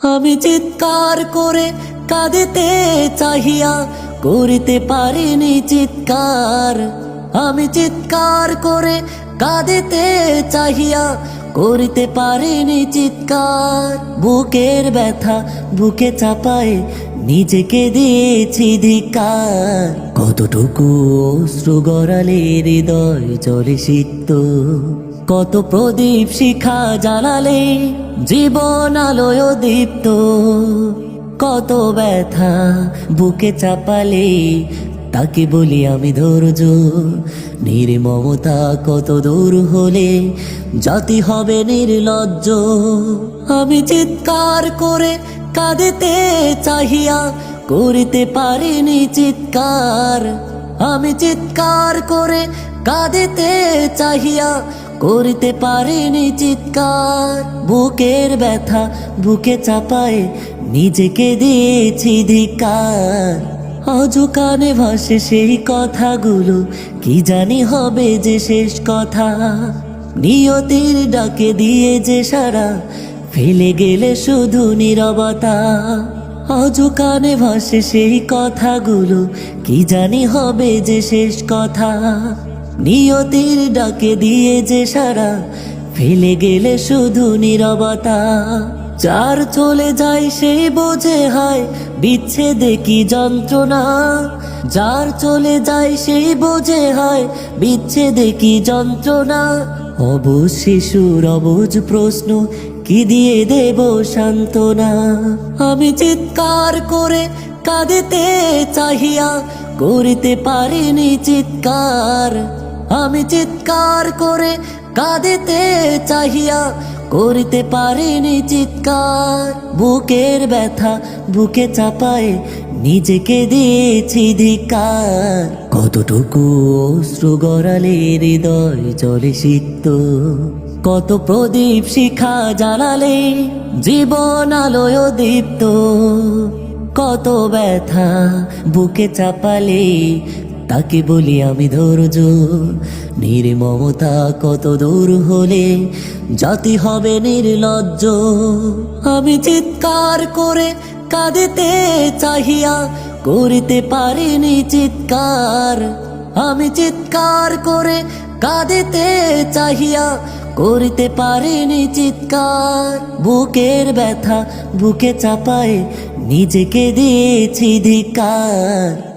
আমি চিৎকার করে কাঁদিতে চাহিয়া করিতে পারিনি চিৎকার। আমি চিৎকার করে কাঁদিতে চাহিয়া করিতে পারিনি চিৎকার। বুকের ব্যথা বুকে চাপায় নিজেকে দিয়েছি ধিকার কতটুকু অশ্রু গড়ালে হৃদয় জলে সিক্ত। কত প্রদীপ শিখা জ্বালালে, জীবন আলোয় দীপ্ত। কত ব্যথা বুকে চাপালে, তাকে বলি আমি ধৈর্য। নির্মমতা কত দূর হলে, জাতি হবে নির্লজ্জ। আমি চিৎকার করে কাঁদিতে চাহিয়া, করিতে পারিনি চিৎকার। আমি চিৎকার করে কাঁদিতে চাহিয়া করিতে পারেনি চিৎকার। বুকের ব্যথা বুকে চাপায় নিজেকে দিয়েছি ধিকার আজ কানে ভাসে সেই কথাগুলো, কি জানি হবে যে শেষ কথা। নিয়তির ডাকে দিয়ে যে সারা, ফেলে গেলে শুধু নীরবতা। আজ কানে ভাসে সেই কথাগুলো, কি জানি হবে যে শেষ কথা। নিয়তির ডাকে দিয়ে যে সারা ফেলে গেলে শুধু নীরবতা। যার চলে যায় সে বোঝে, হয়, বিচ্ছেদে কি যন্ত্রণা। যার চলে যায় সেই বোঝে, হয়, বিচ্ছেদে কি যন্ত্রণা। অবুজ শিশুর অবুজ প্রশ্ন, কি দিয়ে দেব সান্ত্বনা? আমি চিৎকার করে কাঁদিতে চাহিয়া করিতে পারিনি চিৎকার। আমি চিৎকার করে কাঁদিতে চাহিয়া করিতে পারিনি চিৎকার। বুকের ব্যথা বুকে চাপায় নিজেকে দিয়েছি ধিকার কতটুকু অশ্রু গড়ালে হৃদয় জলে সিক্ত। কত প্রদীপ শিখা জ্বালালে জীবন আলোয় দীপ্ত। কত ব্যথা বুকে চাপালে তাকে বলি আমি ধৈর্য। নির্মমতা কত দূর হলে জাতি হবে নির্লজ্জ। আমি চিৎকার করে কাঁদিতে চাহিয়া করিতে পারিনি চিৎকার। আমি চিৎকার করে কাঁদিতে চাহিয়া করিতে পারিনি চিৎকার। বুকের ব্যথা বুকে চাপায় নিজেকে দিয়েছি ধিকার